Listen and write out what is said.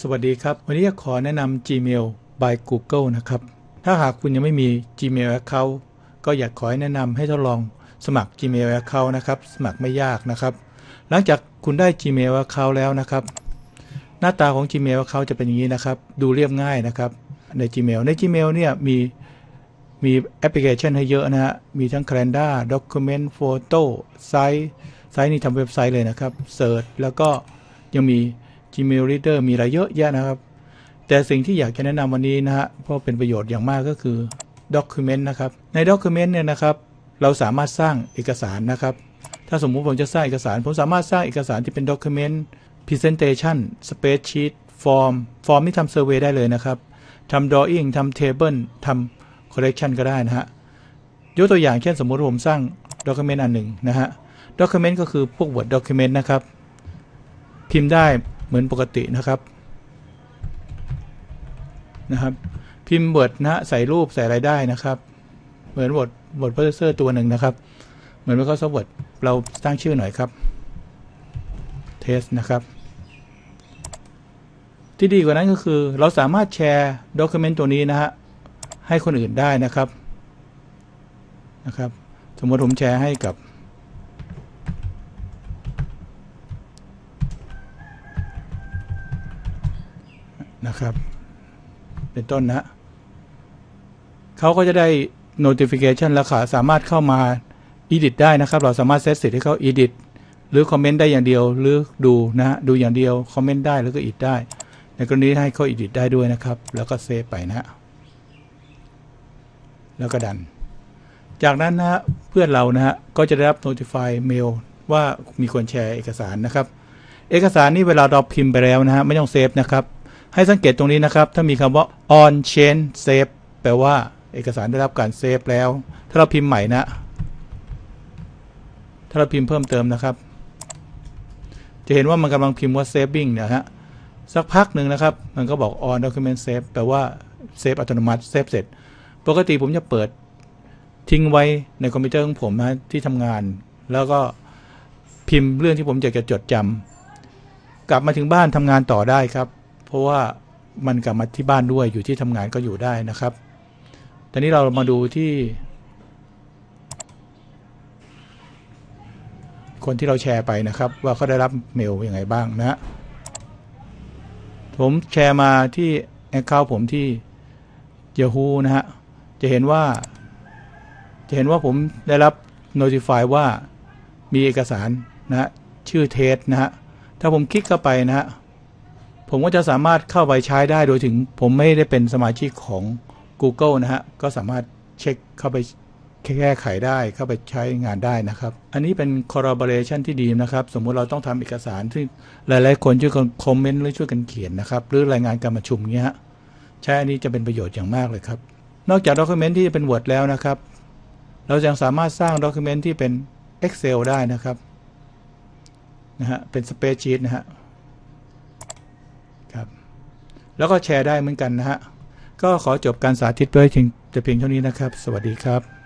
สวัสดีครับ วันนี้ขอแนะนำ Gmail by Google นะครับ ถ้าหากคุณยังไม่มี Gmail Account ก็อยากขอแนะนำให้ทดลองสมัคร Gmail Account นะครับ สมัครไม่ยากนะครับ หลังจากคุณได้ Gmail Account แล้วนะครับ หน้าตาของ Gmail Account จะเป็นอย่างนี้นะครับ ดูเรียบง่ายนะครับ ใน Gmail ใน Gmail เนี่ยมีมีแอปพลิเคชันให้เยอะนะฮะ มีทั้ง Calendar Document Photo Site ไซต์นี้ทำเว็บไซต์เลยนะครับ Search แล้วก็ยังมี Gmail Reader มีอะไรเยอะแยะนะครับ แต่สิ่งที่อยากจะแนะนำวันนี้นะฮะเพราะเป็นประโยชน์อย่างมากก็คือ Document นะครับ ใน Document เนี่ยนะครับ เราสามารถสร้างเอกสารนะครับ ถ้าสมมุติผมจะสร้างเอกสาร ผมสามารถสร้างเอกสารที่เป็น Document Presentation Spreadsheet Form Form ที่ทำ Survey ได้เลยนะครับทำ Drawing ทำ Table ทำ Correction ก็ได้นะฮะยกตัวอย่างเช่นสมมุติผมสร้าง Document อันหนึ่งนะฮะ Document ก็คือพวก Word Document นะครับ พิมพ์ได้ เหมือนปกตินะครับนะครับ พิมพ์ Word นะใส่รูปใส่อะไรได้นะครับ เหมือน Word Word Processor ตัวหนึ่งนะครับ เหมือน Microsoft Word เราตั้งชื่อหน่อยครับ Test นะครับ ที่ดีกว่านั้นก็คือ เราสามารถแชร์ Document ตัวนี้นะฮะให้คนอื่นได้นะครับนะครับ สมมติผมแชร์ให้กับ นะครับ เป็นต้นนะเขาก็จะได้ notification แล้วค่ะสามารถเข้ามา edit ได้นะครับ เราสามารถเซตสิทธิ์ให้เขา edit หรือคอมเมนต์ได้อย่างเดียวหรือดูนะฮะดูอย่างเดียวคอมเมนต์ได้แล้วก็ edit ได้ ในกรณีให้เขา edit ได้ด้วยนะครับ แล้วก็เซฟไปนะฮะแล้วก็ดัน จากนั้นนะฮะเพื่อนเรานะฮะก็จะได้รับ notify mail ว่ามีคนแชร์เอกสารนะครับ เอกสารนี้เวลาเราพิมพ์ไปแล้วนะฮะไม่ต้องเซฟนะครับ ให้สังเกตตรงนี้นะครับ ถ้ามีคำว่า on chain save แปลว่าเอกสารได้รับการเซฟแล้ว ถ้าเราพิมพ์ใหม่นะ ถ้าเราพิมพ์เพิ่มเติมนะครับ จะเห็นว่ามันกำลังพิมพ์ว่า saving เนะฮะ สักพักหนึ่งนะครับ มันก็บอก on document save แปลว่าเซฟอัตโนมัติเซฟเสร็จ ปกติผมจะเปิดทิ้งไว้ในคอมพิวเตอร์ของผมนะที่ทำงาน แล้วก็พิมพ์เรื่องที่ผมอยากจะจดจำกลับมาถึงบ้านทำงานต่อได้ครับ เพราะว่ามันกลับมาที่บ้านด้วยอยู่ที่ทำงานก็อยู่ได้นะครับ ตอนนี้เรามาดูที่ คนที่เราแชร์ไปนะครับ ว่าเขาได้รับเมลยังไงบ้างนะฮะผมแชร์มาที่แอคเคาท์ผมที่ Yahoo นะฮะ จะเห็นว่า จะเห็นว่าผมได้รับ notify ว่ามีเอกสารนะฮะชื่อเทสนะฮะ ถ้าผมคลิกเข้าไปนะฮะ ผมก็จะสามารถเข้าไปใช้ได้โดยถึงผมไม่ได้เป็นสมาชิกของ Google นะฮะ ก็สามารถเช็คเข้าไปแก้ไขได้เข้าไปใช้งานได้นะครับ อันนี้เป็น collaboration ที่ดีนะครับ สมมุติเราต้องทำเอกสารที่หลาย ๆ คนช่วยกันคอมเมนต์หรือช่วยกันเขียนนะครับ หรือรายงานการประชุมเงี้ยใช้อันนี้จะเป็นประโยชน์อย่างมากเลยครับ นอกจาก document ที่จะเป็น Word แล้วนะครับ เรายังสามารถสร้าง document ที่เป็น Excel ได้นะครับนะฮะเป็น spreadsheet นะฮะ แล้วก็แชร์ได้เหมือนกันนะฮะก็ขอจบการสาธิตไว้เพียงแต่เพียงเท่านี้นะครับ สวัสดีครับ